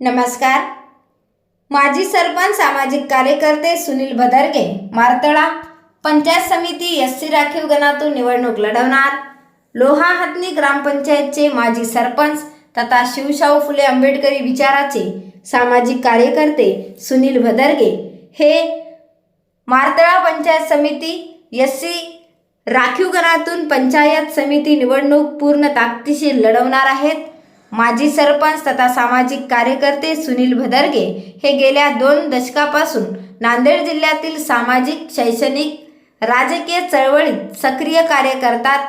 नमस्कार. माजी सरपंच सामाजिक कार्यकर्ते सुनील भदरगे मारतळा पंचायत समिती एस सी राखीव गणातून निवडणूक लढवणार. लोहा हतनी ग्रामपंचायतचे माजी सरपंच तथा शिवशाहू फुले आंबेडकरी विचाराचे सामाजिक कार्यकर्ते सुनील भदरगे हे मारतळा पंचायत समिती एस सी राखीव गणातून पंचायत समिती निवडणूक पूर्ण ताकदीशी लढवणार आहेत. माजी सरपंच तथा सामाजिक कार्यकर्ते सुनील भदरगे हे गेल्या दोन दशकापासून नांदेड जिल्ह्यातील सामाजिक शैक्षणिक राजकीय चळवळीत सक्रिय कार्य करतात.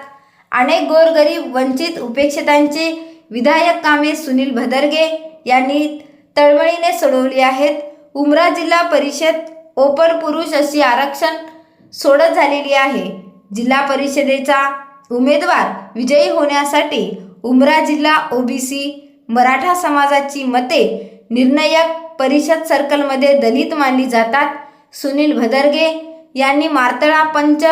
अनेक गोरगरीब वंचित उपेक्षितांचे विधायक कामे सुनील भदरगे यांनी तळमळीने सोडवली आहेत. उमरा जिल्हा परिषद ओपन पुरुष अशी आरक्षण सोडत झालेली आहे. जिल्हा परिषदेचा उमेदवार विजयी होण्यासाठी उमरा जिल्हा ओबीसी मराठा समाजाची मते निर्णायक परिषद सर्कलमध्ये दलित मानली जातात. सुनील भदरगे यांनी मार्तळा पंच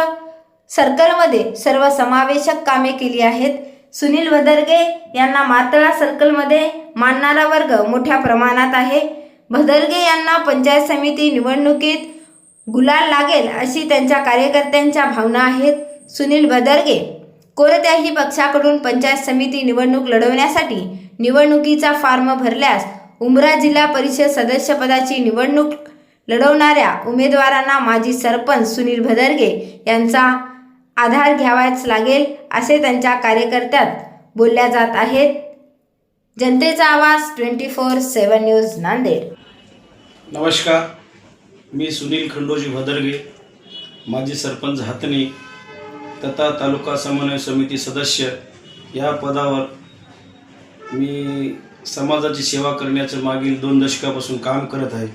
सर्कलमध्ये सर्व समावेशक कामे केली आहेत. सुनील भदरगे यांना मार्तळा सर्कलमध्ये मानणारा वर्ग मोठ्या प्रमाणात आहे. भदरगे यांना पंचायत समिती निवडणुकीत गुलाल लागेल अशी त्यांच्या कार्यकर्त्यांच्या भावना आहेत. सुनील भदरगे कोणत्याही पक्षाकडून पंचायत समिती निवडणूक लढवण्यासाठी निवडणुकीचा फॉर्म भरल्यास उमरा जिल्हा परिषद सदस्यपदाची निवडणूक लढवणाऱ्या उमेदवारांना माजी सरपंच सुनील भदरगे यांचा आधार घ्यावाच लागेल असे त्यांच्या कार्यकर्त्यात बोलल्या जात आहेत. जनतेचा आवाज twenty four seven news Nanded. नमस्कार मी सुनील खंडोजी भदरगे माजी सरपंच हातणी तथा तालुका समन्वय समिती सदस्य या पदावर मी समाजाची सेवा करण्याचं मागील दोन दशकापासून काम करत आहे.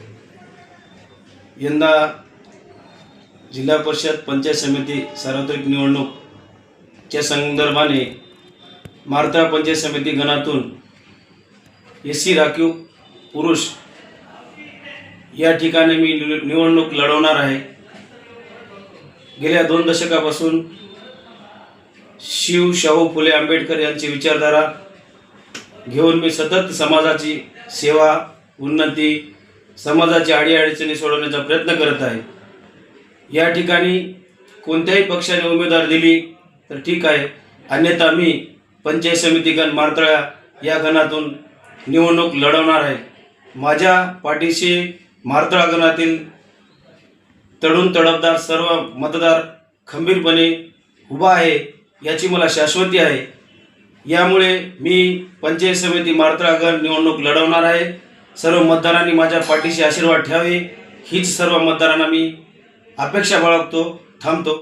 यंदा जिल्हा परिषद पंचायत समिती सार्वत्रिक निवडणूकच्या संदर्भाने मारता पंचायत समिती गणातून एस सी राखीव पुरुष या ठिकाणी मी निव- निवडणूक लढवणार आहे. गेल्या दोन दशकापासून शिव शाहू फुले आंबेडकर यांची विचारधारा घेऊन मी सतत समाजाची सेवा उन्नती समाजाची अडीअडचणी सोडवण्याचा प्रयत्न करत आहे. या ठिकाणी कोणत्याही पक्षाने उमेदवार दिली तर ठीक आहे. अन्यथा मी पंचायत समिती गण मारतळा या गणातून निवडणूक लढवणार आहे. माझ्या पाठीशी मारतळा गणातील तडून तडपदार सर्व मतदार खंबीरपणे उभा आहे. याची मला शाश्वती आहे. यामुळे मी पंचायत समिती मारतळागण निवडणूक लढवणार आहे. सर्व मतदारांनी माझ्या पाठीशी आशीर्वाद ठेवावे. हीच सर्व मतदारांना मी अपेक्षा बाळगतो थांबतो.